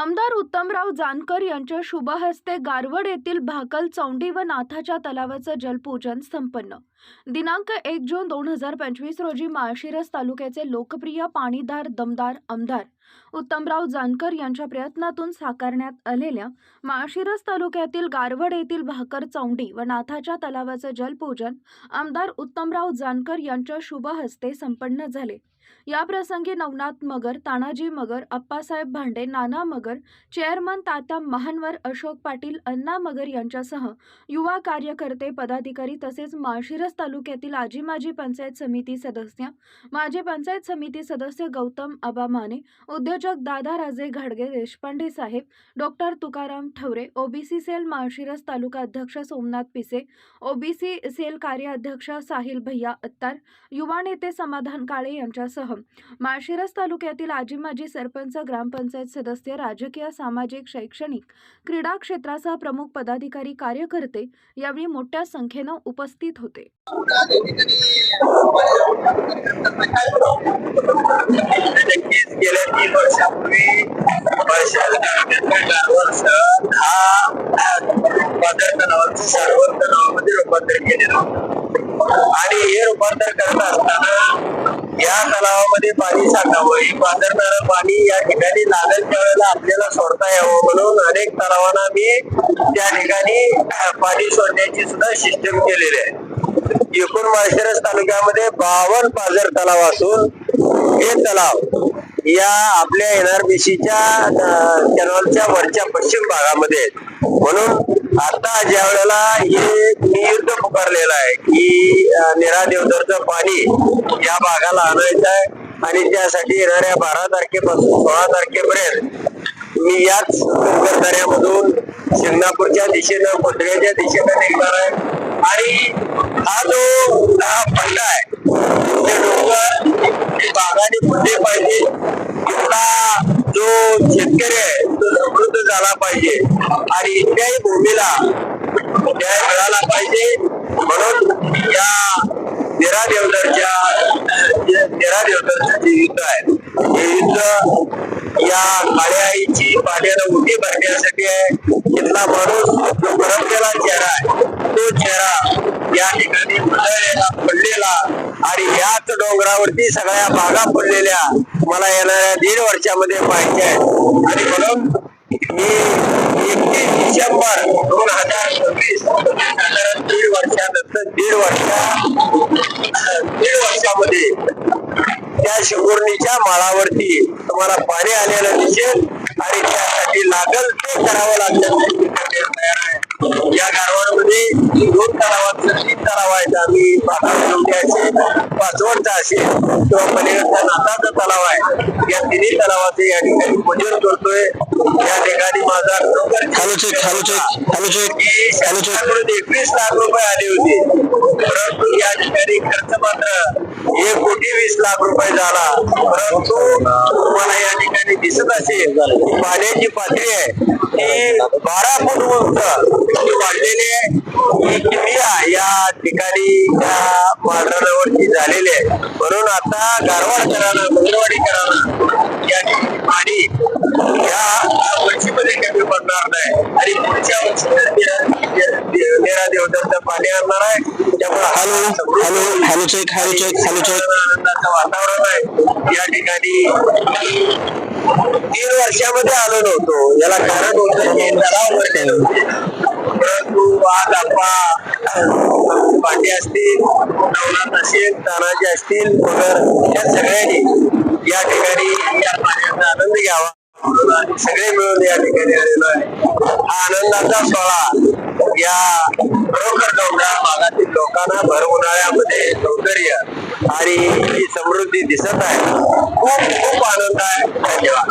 आमदार उत्तमराव जानकर यांच्या शुभहस्ते गारवड येथील भाकल चौंडी व नाथाच्या तलावाचं जलपूजन संपन्न. दिनांक एक जून दोन हजार पंचवीस रोजी माळशिरस तालुक्याचे लोकप्रिय पाणीदार दमदार आमदार उत्तमराव जानकर यांच्या प्रयत्नातून साकारण्यात आलेल्या माळशिरस तालुक्यातील गारवड येथील भाकर चौंडी व नाथाच्या तलावाचं जलपूजन आमदार उत्तमराव जानकर यांच्या शुभ हस्ते संपन्न झाले. या प्रसंगी नवनाथ मगर तानाजी मगर अप्पासाहेब भांडे नाना मगर चेअरमन तात्या महानवर अशोक पाटील अण्णा मगर यांच्यासह युवा कार्यकर्ते पदाधिकारी तसेच माळशिरस तालुक्यातील आजी माजी पंचायत समिती सदस्य माजी पंचायत समिती सदस्य गौतम आबा माने उद्योजक दादा राजे घाडगे देशपांडे साहेब doctor Tukaram Thavare OBC cell Malshiras taluka अध्यक्ष सोमनाथ पिसे ओबीसी सेल कार्याध्यक्ष साहिल भैया अत्तार युवा नेते समाधान काळे यांच्यासह माळशिरस तालुक्यातील आजी माजी सरपंच ग्रामपंचायत सदस्य राजकीय सामाजिक शैक्षणिक क्रीडा क्षेत्रासह प्रमुख पदाधिकारी कार्यकर्ते यावेळी मोठ्या संख्येनं उपस्थित होते. गेल्या तीन वर्षापूर्वी रूपांतर केलेलं आणि हे रूपांतर करत असताना या तलावामध्ये पाणी साठावं ही पाझरणारं पाणी या ठिकाणी लागेल त्यावेळेला आपल्याला सोडता यावं म्हणून अनेक तलावांना मी त्या ठिकाणी पाणी सोडण्याची सुद्धा सिस्टम केलेली आहे. एकूण माळशिरस तालुक्यामध्ये बावन पाझर तलाव असून हे तलाव या आपल्या एनआरबीसीच्या कॅनॉलच्या वरच्या पश्चिम भागामध्ये म्हणून आता ज्या वेळेला हे नियुद्ध पुकारलेलं आहे की निरा देवधरचं पाणी या भागाला आणायचं आहे आणि त्यासाठी येणाऱ्या बारा तारखेपासून सोळा तारखेपर्यंत मी याच दर्यामधून शिंगणापूरच्या दिशेनं कोथळ्याच्या दिशेनं निघणार आहे. हा जो हा आहे. ते डोंगर बागाने फुटले पाहिजे. इथला जो शेतकरी आहे तो समृद्ध झाला पाहिजे. आणि इथल्याही भूमीला न्याय मिळाला पाहिजे. म्हणून या तेरा देवदरच्या तेरा देवदरचं जे युद्ध आहे. हे युद्ध या काळ्या आईची पाण्याला उठी भरण्यासाठी आहे. इथला माणूस जो चेहरा आहे. तो चेहरा या ठिकाणी पडलेला आणि याच डोंगरावरती सगळ्या बागा पडलेल्या मला येणाऱ्या दीड वर्षामध्ये पाहिजे आहेत. आणि म्हणून मी एकतीस डिसेंबर दोन हजार सव्वीस दीड वर्षानंतर दीड वर्षा दीड वर्षामध्ये त्या शिकुर्णीच्या माळावरती तुम्हाला पाणी आलेलं दिसेल आणि त्यासाठी लागल ते करावं लागतं. या गारवाडमध्ये दोन तलावांचं तीन तलाव आहेत आम्ही असेल पाचवडचा असेल किंवा पलीकडचा नाताचा तलाव आहे. या तिन्ही तलावाचे या ठिकाणी पूजन करतोय. या ठिकाणी माझा एकवीस लाख रुपये आले होते. परंतु या ठिकाणी खर्च मात्र एक कोटी वीस लाख रुपये झाला. परंतु तुम्हाला या ठिकाणी दिसत असेल पाण्याची पातळी आहे. ती बारा फूट उंच वाढलेली आहे. ही क्रिया या ठिकाणी या मालरानावरती झालेली आहे. म्हणून आता गारवाडकरांना मंगळवाडीकरांना या ठिकाणी पाणी या वर्षीमध्ये कमी पडणार नाही. आणि पुढच्या वर्षी पाणी आणणार आहे. त्यामुळे hello hello hello check hello check hello check. आनंदाचं वातावरण आहे. या ठिकाणी तीन वर्षामध्ये आलो नव्हतो. याला कारण होतं की तलाव परंतु आज आपा पांडे असतील नवनाथ असेल तानाजी असतील मगर या सगळ्यांनी या ठिकाणी या पाण्याचा आनंद घ्यावा. सगळे मिळून या ठिकाणी आलेलो आहे हा आनंदाचा सोहळा या खरोखर डोंगराळ भागातील लोकांना भर उन्हाळ्यामध्ये सौंदर्य आणि ही समृद्धी दिसत आहे. खूप खूप आनंद आहे. धन्यवाद.